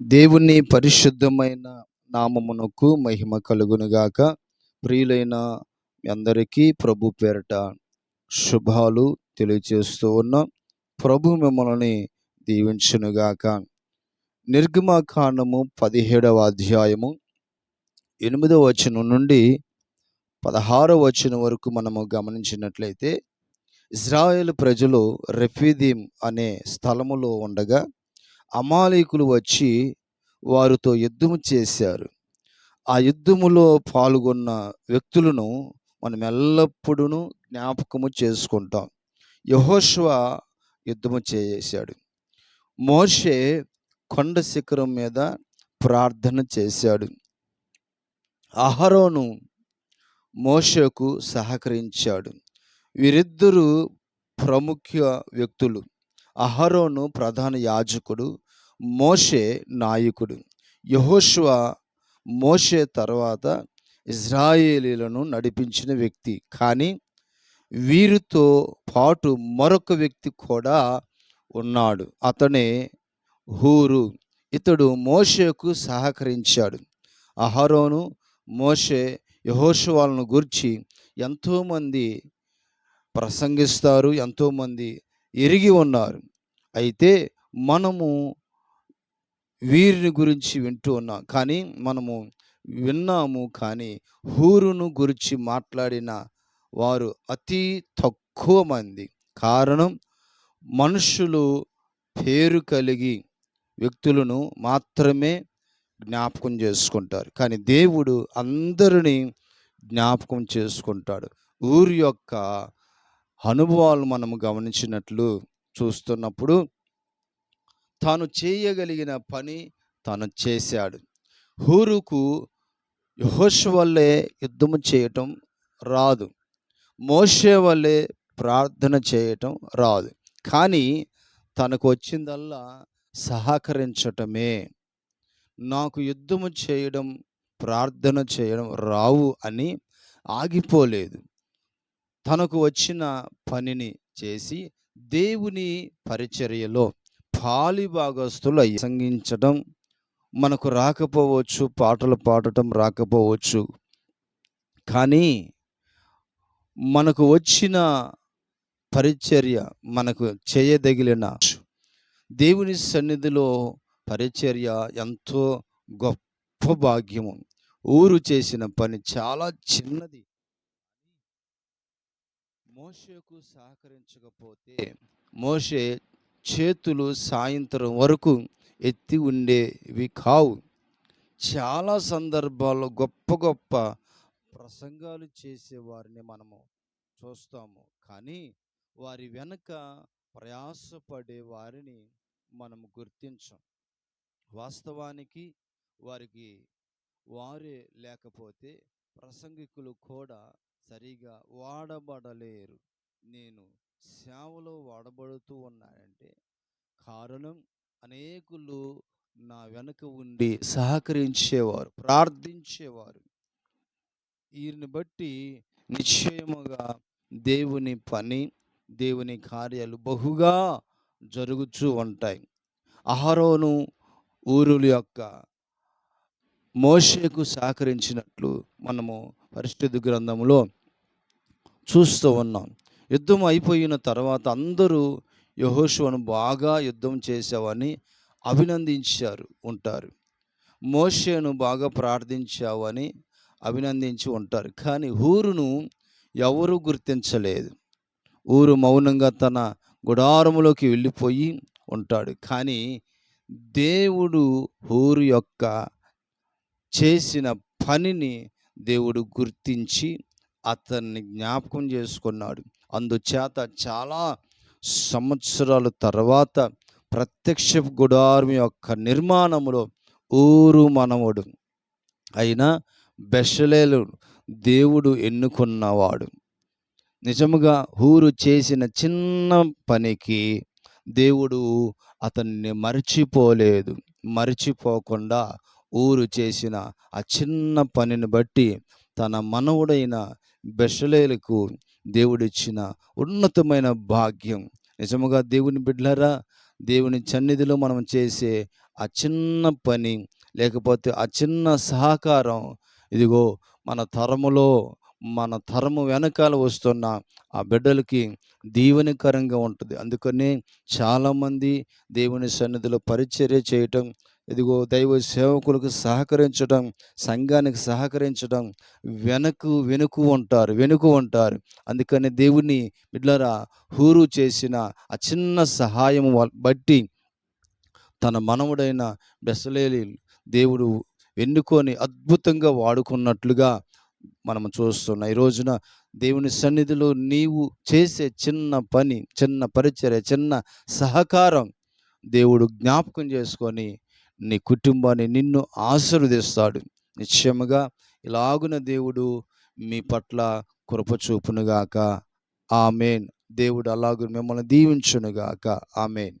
దేవుని పరిశుద్ధమైన నామమునకు మహిమ కలుగునుగాక. ప్రియులైన అందరికీ ప్రభు పేరట శుభాలు తెలియజేస్తూ ఉన్న. ప్రభు మిమ్మల్ని దీవించునుగాక. నిర్గమకాండము పదిహేడవ అధ్యాయము ఎనిమిదవ వచనం నుండి పదహారవ వచనం వరకు మనము గమనించినట్లయితే ఇజ్రాయేల్ ప్రజలు రెఫీదీం అనే స్థలములో ఉండగా అమాలీకులు వచ్చి వారితో యుద్ధము చేశారు. ఆ యుద్ధములో పాల్గొన్న వ్యక్తులను మనం ఎల్లప్పుడూ జ్ఞాపకము చేసుకుంటాం. యహోష్వ యుద్ధము చేశాడు. మోషే కొండ శిఖరం మీద ప్రార్థన చేశాడు. అహరోను మోషకు సహకరించాడు. వీరిద్దరూ ప్రముఖ వ్యక్తులు. అహరోను ప్రధాన యాజకుడు మోషే నాయకుడు. యహోష్వ మోషే తర్వాత ఇజ్రాయేలీలను నడిపించిన వ్యక్తి. కానీ వీరితో పాటు మరొక వ్యక్తి కూడా ఉన్నాడు. అతనే హూరు. ఇతడు మోషేకు సహకరించాడు. అహరోను మోషే యహోషువాలను గురించి ఎంతోమంది ప్రసంగిస్తారు ఎంతోమంది ఎరిగి ఉన్నారు. అయితే మనము వీరిని గురించి వింటూ ఉన్నాం. కానీ మనము విన్నాము కానీ హూరును గురించి మాట్లాడిన వారు అతి తక్కువ మంది. కారణం మనుషులు పేరు కలిగి వ్యక్తులను మాత్రమే జ్ఞాపకం చేసుకుంటారు. కానీ దేవుడు అందరినీ జ్ఞాపకం చేసుకుంటాడు. ఊరి యొక్క అనుభవాలు మనం గమనించినట్లు చూస్తున్నప్పుడు తాను చేయగలిగిన పని తాను చేశాడు. హూరుకు యహోష్ వల్లే యుద్ధము చేయటం రాదు. మోషే వల్లే ప్రార్థన చేయటం రాదు. కానీ తనకు వచ్చిందల్లా సహకరించటమే. నాకు యుద్ధము చేయడం ప్రార్థన చేయడం రావు అని ఆగిపోలేదు. తనకు వచ్చిన పనిని చేసి దేవుని పరిచర్యలో పాలి భాగస్తులు సంగించడం మనకు రాకపోవచ్చు పాటలు పాడటం రాకపోవచ్చు. కానీ మనకు వచ్చిన పరిచర్య మనకు చేయదగిలిన దేవుని సన్నిధిలో పరిచర్య ఎంతో గొప్ప భాగ్యము. ఊరు చేసిన పని చాలా చిన్నది. మోషేకు సహకరించకపోతే మోషే చేతులు సాయంత్రం వరకు ఎత్తి ఉండేవి కావు. చాలా సందర్భాల్లో గొప్ప గొప్ప ప్రసంగాలు చేసేవారిని మనము చూస్తాము. కానీ వారి వెనుక ప్రయాసపడే వారిని మనం గుర్తించం. వాస్తవానికి వారికి వారే లేకపోతే ప్రసంగికులు కూడా సరిగా వాడబడలేరు. నేను సేవలో వాడబడుతూ ఉన్నానంటే కారణం అనేకులు నా వెనుక ఉండి సహకరించేవారు ప్రార్థించేవారు. వీరిని బట్టి నిశ్చయముగా దేవుని పని దేవుని కార్యాలు బహుగా జరుగుతూ ఉంటాయి. అహరోను ఊరుల యొక్క మోషేకు సహకరించినట్లు మనము పరిస్థితి గ్రంథంలో చూస్తూ ఉన్నాం. యుద్ధం అయిపోయిన తర్వాత అందరూ యహోషువను బాగా యుద్ధం చేసావని అభినందించారు ఉంటారు. మోషేను బాగా ప్రార్థించావని అభినందించి ఉంటారు. కానీ ఊరును ఎవరు గుర్తించలేదు. ఊరు మౌనంగా తన గుడారములోకి వెళ్ళిపోయి ఉంటాడు. కానీ దేవుడు ఊరు యొక్క చేసిన పనిని దేవుడు గుర్తించి అతన్ని జ్ఞాపకం చేసుకున్నాడు. అందుచేత చాలా సంవత్సరాల తర్వాత ప్రత్యక్ష గుడారం యొక్క నిర్మాణంలో ఊరు మనవుడు అయినా బెషలేలు దేవుడు ఎన్నుకున్నవాడు. నిజముగా ఊరు చేసిన చిన్న పనికి దేవుడు అతన్ని మర్చిపోలేదు. మర్చిపోకుండా ఊరు చేసిన ఆ చిన్న పనిని బట్టి తన మనవుడైన బెషలేలకు దేవుడిచ్చిన ఉన్నతమైన భాగ్యం. నిజముగా దేవుని బిడ్డలరా దేవుని సన్నిధిలో మనం చేసే ఆ చిన్న పని లేకపోతే ఆ చిన్న సహకారం ఇదిగో మన తరములో మన తరము వెనకాల వస్తున్న ఆ బిడ్డలకి దీవెనకరంగా ఉంటుంది. అందుకనే చాలామంది దేవుని సన్నిధిలో పరిచర్య చేయటం ఇదిగో దైవ సేవకులకు సహకరించడం సంఘానికి సహకరించడం వెనకు వెనుకు ఉంటారు వెనుక ఉంటారు. అందుకని దేవుని బిడ్లరా హూరు చేసిన ఆ చిన్న సహాయం బట్టి తన మనవుడైన బెసలేలి దేవుడు ఎన్నుకొని అద్భుతంగా వాడుకున్నట్లుగా మనం చూస్తున్నాం. ఈ రోజున దేవుని సన్నిధిలో నీవు చేసే చిన్న పని చిన్న పరిచర్య చిన్న సహకారం దేవుడు జ్ఞాపకం చేసుకొని నీ కుటుంబాన్ని నిన్ను ఆశీర్వదిస్తాడు. నిశ్చయముగా ఇలాగున దేవుడు మీ పట్ల కృపచూపునుగాక ఆమెన్. దేవుడు అలాగు మిమ్మల్ని దీవించునుగాక. ఆమెన్.